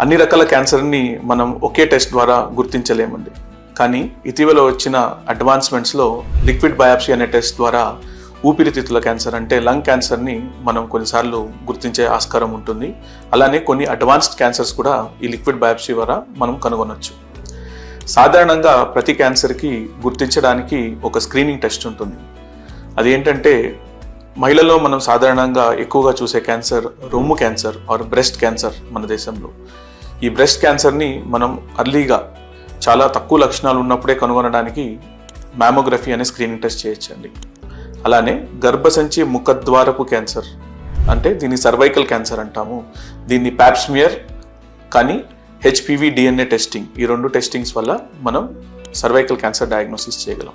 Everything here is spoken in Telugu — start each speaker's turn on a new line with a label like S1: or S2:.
S1: అన్ని రకాల క్యాన్సర్ని మనం ఒకే టెస్ట్ ద్వారా గుర్తించలేమండి. కానీ ఇటీవల వచ్చిన అడ్వాన్స్మెంట్స్లో లిక్విడ్ బయాప్సీ అనే టెస్ట్ ద్వారా ఊపిరితిత్తుల క్యాన్సర్ అంటే లంగ్ క్యాన్సర్ని మనం కొన్నిసార్లు గుర్తించే ఆస్కారం ఉంటుంది. అలానే కొన్ని అడ్వాన్స్డ్ క్యాన్సర్స్ కూడా ఈ లిక్విడ్ బయాప్సీ ద్వారా మనం కనుగొనవచ్చు సాధారణంగా ప్రతి క్యాన్సర్కి గుర్తించడానికి ఒక స్క్రీనింగ్ టెస్ట్ ఉంటుంది. అది ఏంటంటే మహిళల్లో మనం సాధారణంగా ఎక్కువగా చూసే క్యాన్సర్ రొమ్ము క్యాన్సర్ ఆర్ బ్రెస్ట్ క్యాన్సర్ మన దేశంలో. ఈ బ్రెస్ట్ క్యాన్సర్ని మనం అర్లీగా చాలా తక్కువ లక్షణాలు ఉన్నప్పుడే కనుగొనడానికి మ్యామోగ్రఫీ అనే స్క్రీనింగ్ టెస్ట్ చేయొచ్చండి. అలానే గర్భసంచి ముఖద్వారపు క్యాన్సర్ అంటే దీన్ని సర్వైకల్ క్యాన్సర్ అంటాము. దీన్ని ప్యాప్స్మియర్ కానీ హెచ్పివి డిఎన్ఏ టెస్టింగ్ ఈ రెండు టెస్టింగ్స్ వల్ల మనం సర్వైకల్ క్యాన్సర్ డయాగ్నోసిస్ చేయగలం.